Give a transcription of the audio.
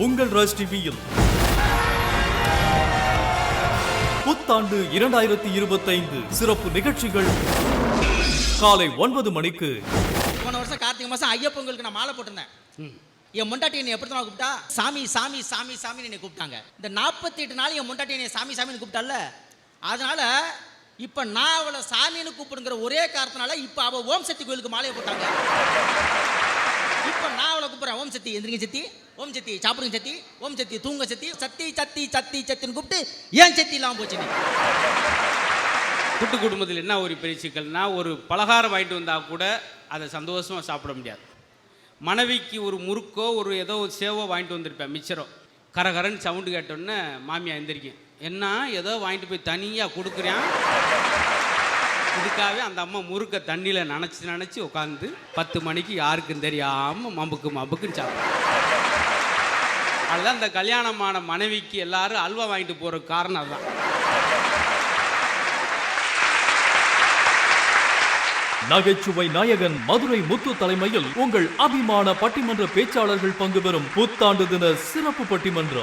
உங்கள் ராஜ் டிவியில் புத்தாண்டு இரண்டாயிரத்தி இருபத்தைந்து சிறப்பு நிகழ்ச்சிகள் காலை ஒன்பது மணிக்கு. போன வருஷம் கார்த்திகை மாசம் ஐயப்பொங்கலுக்கு நான் மாலை போட்டிருந்தேன். என் முண்டாட்டி என்னை எப்படி தான் கூப்பிட்டா சாமி சாமி சாமி சாமி என்னை கூப்பிட்டாங்க. இந்த நாற்பத்தி எட்டு நாள் என் முண்டாட்டி என்னை சாமி சாமின்னு கூப்பிட்டால அதனால இப்ப நான் அவளை சாமின்னு கூப்பிடுங்கிற ஒரே காரணத்தினால இப்ப அவ ஓம் சக்தி கோயிலுக்கு மாலையை போட்டாங்க. இப்ப நான் ஓம் சக்தி எந்திரிங்க சக்தி ஓம் சக்தி சாப்பிடுங்க சக்தி ஓம் சக்தி தூங்க சக்தி சத்தி சத்தி சத்தி சத்தின்னு கூப்பிட்டு ஏன் சக்தி இல்லாமல் போச்சு கூட்டு குடும்பத்தில் என்ன ஒரு பெரிய சிக்கல்னா ஒரு பலகாரம் வாங்கிட்டு வந்தால் கூட அதை சந்தோஷமாக சாப்பிட முடியாது. மனைவிக்கு ஒரு முறுக்கோ ஒரு ஏதோ ஒரு சேவோ வாங்கிட்டு வந்திருப்பேன் மிச்சரோ. கரகரன்னு சவுண்டு கேட்டோன்னே மாமியா எந்திரிக்கும் என்ன? ஏதோ வாங்கிட்டு போய் தனியாக கொடுக்குறேன் இதுக்காகவே அந்த அம்மா முறுக்க தண்ணியில் நினச்சி நினச்சி உட்காந்து பத்து மணிக்கு யாருக்கும் தெரியாமல் மம்புக்கு மம்புக்குன்னு சாப்பிடும் அதுதான் இந்த கல்யாணமான மனைவிக்கு எல்லாரும் அல்வா வாங்கிட்டு போகிற காரணம் அதுதான். நகைச்சுவை நாயகன் மதுரை முத்து தலைமையில் உங்கள் அபிமான பட்டிமன்ற பேச்சாளர்கள் பங்கு பெறும் புத்தாண்டு தின சிறப்பு பட்டிமன்றம்.